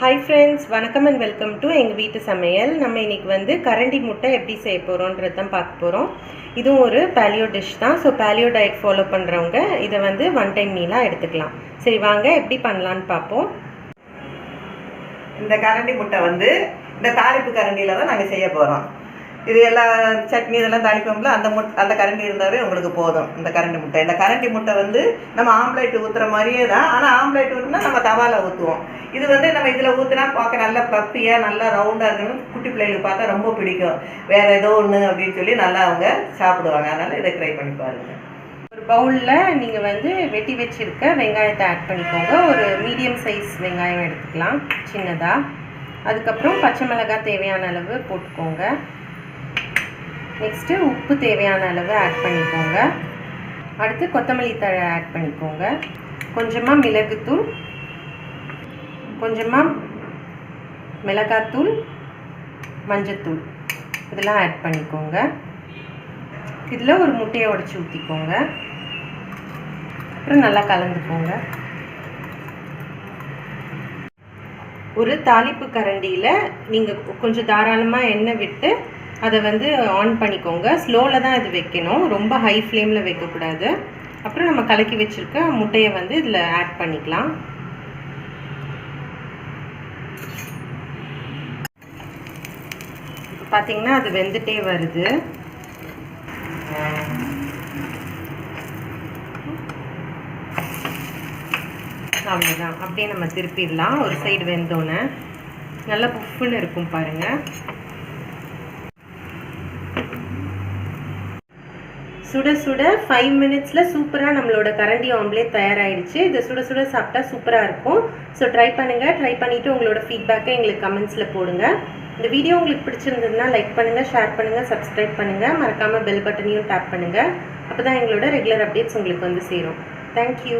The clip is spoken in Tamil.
ஹாய் ஃப்ரெண்ட்ஸ் வணக்கம் அண்ட் வெல்கம் டு எங்கள் வீட்டு சமையல். நம்ம இன்றைக்கி வந்து கரண்டி முட்டை எப்படி செய்ய போகிறோன்றது தான் பார்க்க போகிறோம் இதுவும் ஒரு பேலியோ டிஷ் தான். ஸோ பேலியோ டயட் ஃபாலோ பண்ணுறவங்க இதை வந்து ஒன் டைம் மீலாக எடுத்துக்கலாம். சரி வாங்க எப்படி பண்ணலான்னு பார்ப்போம். இந்த கரண்டி முட்டை வந்து இந்த தாளிப்பு கரண்டியில் தான் நாங்கள் செய்ய போகிறோம் இது எல்லாம் சட்னி இதெல்லாம் தாளிப்போம்ல அந்த முட் அந்த கரண்டி இருந்தாவே உங்களுக்கு போதும் இந்த கரண்டி முட்டை. இந்த கரண்டி முட்டை வந்து நம்ம ஆம்லேட் ஊற்றுற மாதிரியே தான் ஆனால் ஆம்லேட் ஊற்றினா நம்ம தவாவில் ஊற்றுவோம் இது வந்து நம்ம இதில் ஊற்றினா பார்க்க நல்லா பப்பியாக நல்லா ரவுண்டாக இருக்கணும் குட்டி பிள்ளைகளுக்கு பார்த்தா ரொம்ப பிடிக்கும். வேறு ஏதோ ஒன்று அப்படின்னு சொல்லி நல்லா அவங்க சாப்பிடுவாங்க. அதனால் இதை ட்ரை பண்ணி பாருங்கள் ஒரு பவுலில் நீங்கள் வந்து வெட்டி வச்சிருக்க வெங்காயத்தை ஆட் பண்ணிக்கோங்க. ஒரு மீடியம் சைஸ் வெங்காயம் எடுத்துக்கலாம் சின்னதாக அதுக்கப்புறம் பச்சை மிளகாய் தேவையான அளவு போட்டுக்கோங்க. நெக்ஸ்ட்டு உப்பு தேவையான அளவு ஆட் பண்ணிக்கோங்க. அடுத்து கொத்தமல்லி தழை ஆட் பண்ணிக்கோங்க. கொஞ்சமாக மிளகுத்தூள் கொஞ்சமாக மிளகாத்தூள் மஞ்சத்தூள். இதெல்லாம் ஆட் பண்ணிக்கோங்க. இதில் ஒரு முட்டையை உடச்சி ஊற்றிக்கோங்க அப்புறம் நல்லா கலந்துக்கோங்க. ஒரு தாளிப்பு கரண்டியில் நீங்கள் கொஞ்சம் தாராளமாக எண்ணெய் விட்டு அதை வந்து ஆன் பண்ணிக்கோங்க. ஸ்லோவில் தான் இது வைக்கணும். ரொம்ப ஹை ஃப்ளேமில் வைக்கக்கூடாது. அப்புறம் நம்ம கலக்கி வச்சுருக்க முட்டையை வந்து இதில் ஆட் பண்ணிக்கலாம். இப்போ பார்த்தீங்கன்னா அது வெந்துட்டே வருது. அவ்வளோதான் அப்படியே நம்ம திருப்பிடலாம். ஒரு சைடு வெந்தோன்னே நல்லா புஃப்னு இருக்கும் பாருங்கள் சுட சுட ஃபைவ் மினிட்ஸில் சூப்பராக நம்மளோட கரண்டி ஆம்லேட் தயாராகிடுச்சு இதை சுட சுட சாப்பிட்டா சூப்பராக இருக்கும். ஸோ ட்ரை பண்ணுங்கள் ட்ரை பண்ணிவிட்டு உங்களோட ஃபீட்பேக்கை எங்களுக்கு கமெண்ட்ஸில் போடுங்க. இந்த வீடியோ உங்களுக்கு பிடிச்சிருந்ததுன்னா லைக் பண்ணுங்கள் ஷேர் பண்ணுங்கள் சப்ஸ்கிரைப் பண்ணுங்கள் மறக்காமல் பெல் பட்டனையும் டேப் பண்ணுங்கள் அப்போ தான் எங்களோட ரெகுலர் அப்டேட்ஸ் உங்களுக்கு வந்து சேரும். தேங்க்யூ